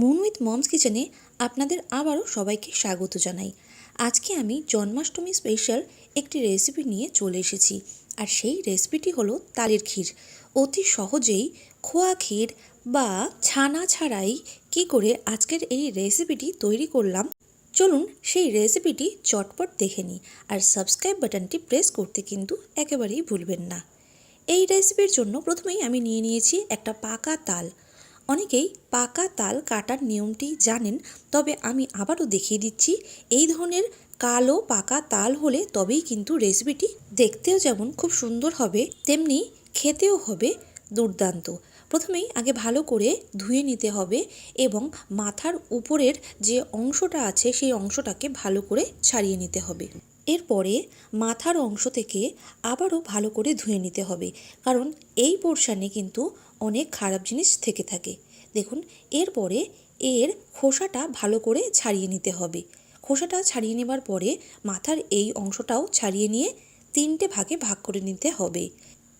Moon with moms কিচেনে আপনাদের আবারও সবাইকে স্বাগত জানাই। আজকে আমি জন্মাষ্টমী স্পেশাল একটি রেসিপি নিয়ে চলে এসেছি। আর সেই রেসিপিটি হলো তালের ক্ষীর। অতি সহজেই খোয়া ক্ষীর বা ছানা ছাড়াই কি করে আজকের এই রেসিপিটি তৈরি করলাম, চলুন সেই রেসিপিটি চটপট দেখে নিই। আর সাবস্ক্রাইব বাটনটি প্রেস করতে কিন্তু একেবারেই ভুলবেন না। এই রেসিপির জন্য প্রথমেই আমি নিয়ে নিয়েছি একটা পাকা তাল। অনেকেই পাকা তাল কাটার নিয়মটি জানেন, তবে আমি আবারও দেখিয়ে দিচ্ছি, এই ধরনের কালো পাকা তাল হলে তবেই কিন্তু রেসিপিটি দেখতেও যেমন খুব সুন্দর হবে, তেমনি খেতেও হবে দুর্দান্ত। প্রথমেই আগে ভালো করে ধুয়ে নিতে হবে এবং মাথার উপরের যে অংশটা আছে সেই অংশটাকে ভালো করে ছাড়িয়ে নিতে হবে। এরপরে মাথার অংশ থেকে আবারও ভালো করে ধুয়ে নিতে হবে। কারণ এই পোর্শানে কিন্তু অনেক খারাপ জিনিস থেকে থাকে। দেখুন, এরপরে এর খোসাটা ভালো করে ছাড়িয়ে নিতে হবে। খোসাটা ছাড়িয়ে নেবার পরে মাথার এই অংশটাও ছাড়িয়ে নিয়ে তিনটে ভাগে ভাগ করে নিতে হবে।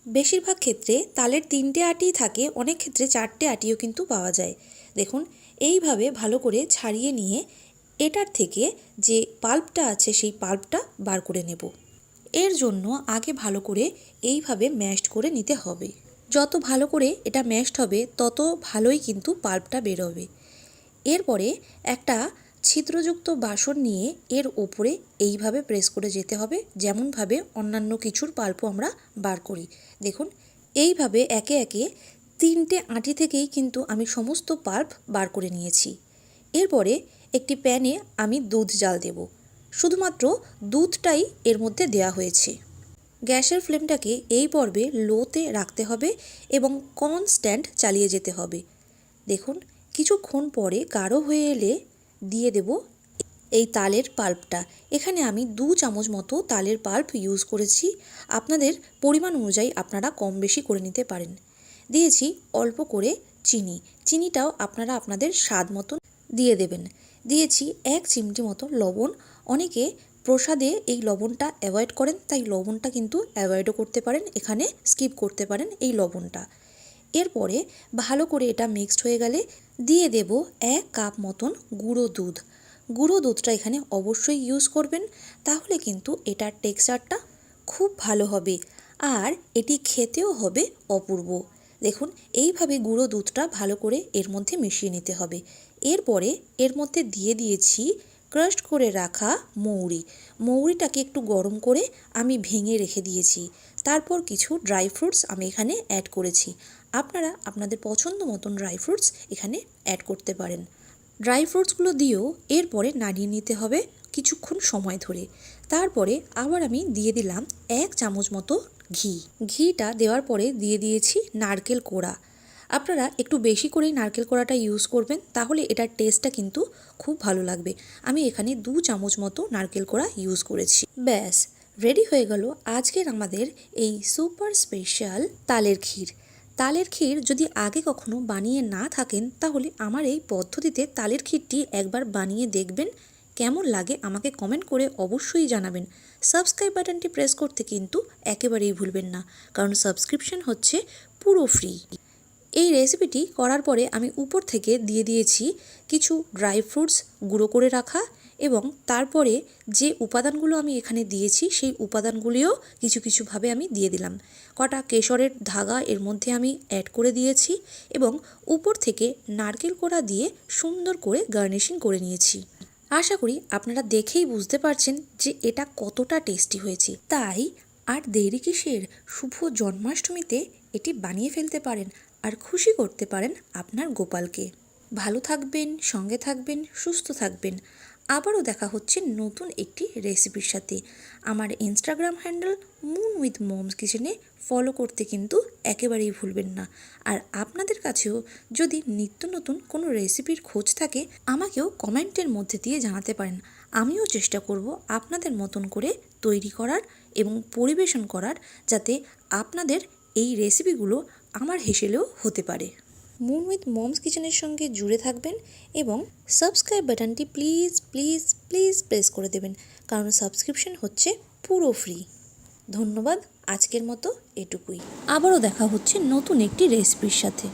বেশিরভাগ ক্ষেত্রে তালের তিনটে আটিই থাকে, অনেক ক্ষেত্রে চারটে আটিও কিন্তু পাওয়া যায়। দেখুন, এইভাবে ভালো করে ছাড়িয়ে নিয়ে এটার থেকে যে পাল্পটা আছে সেই পাল্পটা বার করে নেব। এর জন্য আগে ভালো করে এইভাবে ম্যাশড করে নিতে হবে। যত ভালো করে এটা ম্যাশড হবে, তত ভালোই কিন্তু পাল্পটা বেরোবে। এরপরে একটা ছিদ্রযুক্ত বাসন নিয়ে এর ওপরে এইভাবে প্রেস করে যেতে হবে। যেমনভাবে অন্যান্য কিছুর পাল্পও আমরা বার করি। দেখুন, এইভাবে একে একে তিনটে আঁটি থেকেই কিন্তু আমি সমস্ত পাল্প বার করে নিয়েছি। এরপরে একটি প্যানে আমি দুধ জাল দেব। শুধুমাত্র দুধটাই এর মধ্যে দেয়া হয়েছে। গ্যাসের ফ্লেমটাকে এই পর্বে লোতে রাখতে হবে এবং কনস্ট্যান্ট চালিয়ে যেতে হবে। দেখুন, কিছুক্ষণ পরে গাঢ় হয়ে এলে দিয়ে দেব এই তালের পাল্পটা। এখানে আমি দু চামচ মতো তালের পাল্প ইউজ করেছি। আপনাদের পরিমাণ অনুযায়ী আপনারা কম বেশি করে নিতে পারেন। দিয়েছি অল্প করে চিনি। চিনিটাও আপনারা আপনাদের স্বাদ মতন দিয়ে দেবেন। দিয়েছি এক চিমটি মতো লবণ। অনেকে প্রসাদে এই লবণটা অ্যাভয়েড করেন, তাই লবণটা কিন্তু অ্যাভয়েডও করতে পারেন, এখানে স্কিপ করতে পারেন এই লবণটা। এরপরে ভালো করে এটা মিক্সড হয়ে গেলে দিয়ে দেব এক কাপ মতন গুঁড়ো দুধ। গুঁড়ো দুধটা এখানে অবশ্যই ইউজ করবেন, তাহলে কিন্তু এটার টেক্সচারটা খুব ভালো হবে। আর এটি খেতেও হবে অপূর্ব। দেখুন, এইভাবে গুঁড়ো দুধটা ভালো করে এর মধ্যে মিশিয়ে নিতে হবে। এরপরে এর মধ্যে দিয়ে দিয়েছি ক্রাস্ট করে রাখা মৌরি। মৌরিটাকে একটু গরম করে আমি ভেঙে রেখে দিয়েছি। তারপর কিছু ড্রাই ফ্রুটস আমি এখানে অ্যাড করেছি। আপনারা আপনাদের পছন্দ মতন ড্রাই ফ্রুটস এখানে অ্যাড করতে পারেন। ড্রাই ফ্রুটসগুলো দিয়েও এরপরে নাড়িয়ে নিতে হবে কিছুক্ষণ সময় ধরে। তারপরে আবার আমি দিয়ে দিলাম এক চামচ মতো ঘি। ঘিটা দেওয়ার পরে দিয়ে দিয়েছি নারকেল কোড়া। আপনারা একটু বেশি করেই নারকেল কোড়াটা ইউজ করবেন, তাহলে এটার টেস্টটা কিন্তু খুব ভালো লাগবে। আমি এখানে দু চামচ মতো নারকেল কোড়া ইউজ করেছি। ব্যাস রেডি হয়ে গেল আজকের আমাদের এই সুপার স্পেশাল তালের ক্ষীর। তালের ক্ষীর যদি আগে কখনো বানিয়ে না থাকেন, তাহলে আমার এই পদ্ধতিতে তালের ক্ষীরটি একবার বানিয়ে দেখবেন। কেমন লাগে আমাকে কমেন্ট করে অবশ্যই জানাবেন। সাবস্ক্রাইব বাটনটি প্রেস করতে কিন্তু একেবারেই ভুলবেন না, কারণ সাবস্ক্রিপশন হচ্ছে পুরো ফ্রি এই রেসিপিটি করার পরে আমি উপর থেকে দিয়ে দিয়েছি কিছু ড্রাই ফ্রুটস গুঁড়ো করে রাখা এবং তারপরে যে উপাদানগুলো আমি এখানে দিয়েছি সেই উপাদানগুলিও কিছু কিছুভাবে আমি দিয়ে দিলাম। কটা কেশরের ধাগা এর মধ্যে আমি অ্যাড করে দিয়েছি এবং উপর থেকে নারকেল কোড়া দিয়ে সুন্দর করে গার্নিশিং করে নিয়েছি। আশা করি আপনারা দেখেই বুঝতে পারছেন যে এটা কতটা টেস্টি হয়েছে। তাই আর দেরি কিসের? শুভ জন্মাষ্টমীতে এটি বানিয়ে ফেলতে পারেন। আর খুশি করতে পারেন আপনার গোপালকে। ভালো থাকবেন, সঙ্গে থাকবেন, সুস্থ থাকবেন। আবারও দেখা হচ্ছে নতুন একটি রেসিপির সাথে। আমার Instagram handle Moon with Moms কিচেনে ফলো করতে কিন্তু একেবারেই ভুলবেন না। আর আপনাদের কাছেও যদি নিত্য নতুন কোনো রেসিপির খোঁজ থাকে, আমাকেও কমেন্টের মধ্যে দিয়ে জানাতে পারেন। আমিও চেষ্টা করব আপনাদের মতন করে তৈরি করার এবং পরিবেশন করার, যাতে আপনাদের এই রেসিপিগুলো আমার হেসেলেও হতে পারে। মুন উইথ মমস কিচেনের সঙ্গে জুড়ে থাকবেন এবং সাবস্ক্রাইব বাটনটি প্লিজ প্লিজ প্লিজ প্রেস করে দেবেন কারণ সাবস্ক্রিপশন হচ্ছে পুরো ফ্রি ধন্যবাদ আজকের মতো এটুকুই। আবারও দেখা হচ্ছে নতুন একটি রেসিপির সাথে।